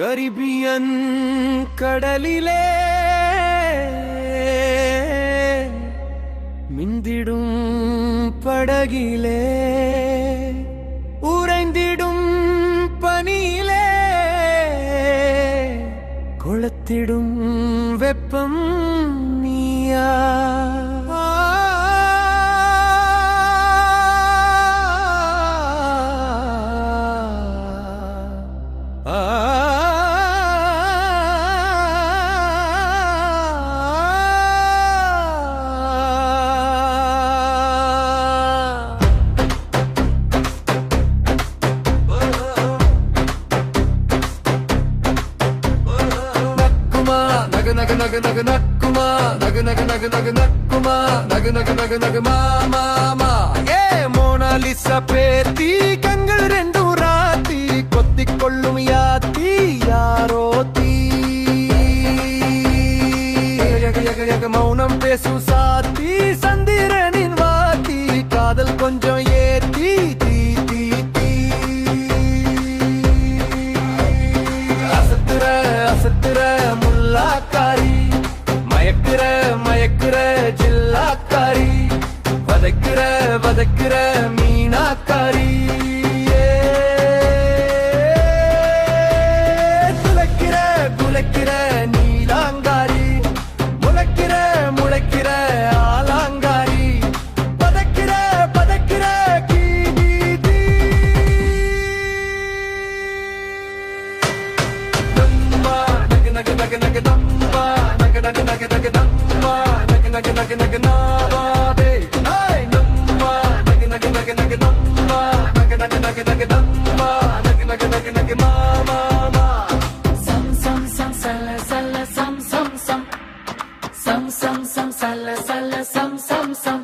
Caribbean கடலிலே மிந்திடும் படகிலே உறைந்திடும் பனியிலே கொளத்திடும் வெப்பம் நீயா? நகு நகு நகு நகு நக்குமா? நகு நகு நகு நகு நக்குமா? நகு நகு நகு நகு மாமா மா ஏ மோனாலிசா பேத்தி கண்கள் ரெண்டும் ராத்தி கொத்திக் கொள்ளும் யாத்தி யாரோ தீ. மௌனம் பேசும் சாத்தி சந்திரனின் வாத்தி காதல் கொஞ்சம் வதக்குற மீனாக்காரி. துளைக்கிற குலைக்கிற நீலாங்காரி. முளைக்கிற முளைக்கிற ஆலாங்காரி. பதக்கிற பதக்கிற கீதி தம்மா நக நக நக நக தம்மா. நக நக நக நக தம்மா. நக நக நக நக நாவாதே నగ నగ నగ దమ్మ. నగ నగ నగ నగ మామ సం సం సం సల సల సం సం సం సం సం సం సల సల సం సం సం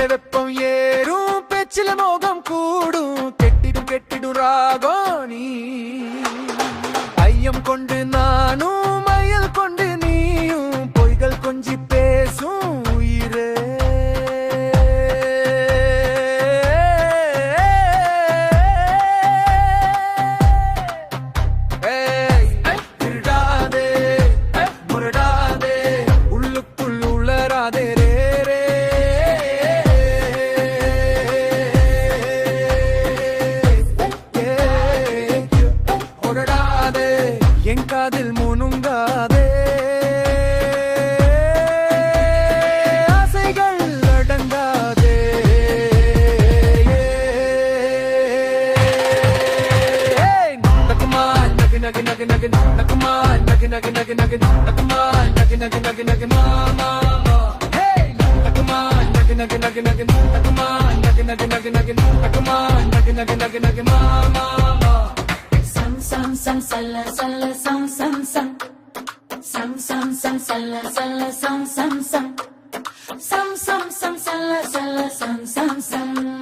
மூச்சில வெப்பம் ஏறும் பேச்சில மோகம் கூடும். கெட்டிடும் கெட்டிடும் ராகம். nugget, nugget, nugget, nakamai, nugget, nugget, nugget, nugget, nakamai, nugget, nugget, nugget, nugget, mama. Hey, come nakamai, nugget, nugget, nugget, nugget, nakamai, nugget, nugget, nugget, nugget, on! nugget, nugget, nugget, nugget, mama. Sam, sam, sam, sala, sala, sam, sam, sam. Sam, sam, sam, sala, sala, sam, sam, sam. Sam, sam, sam, sala, sala, sam, sam, sam.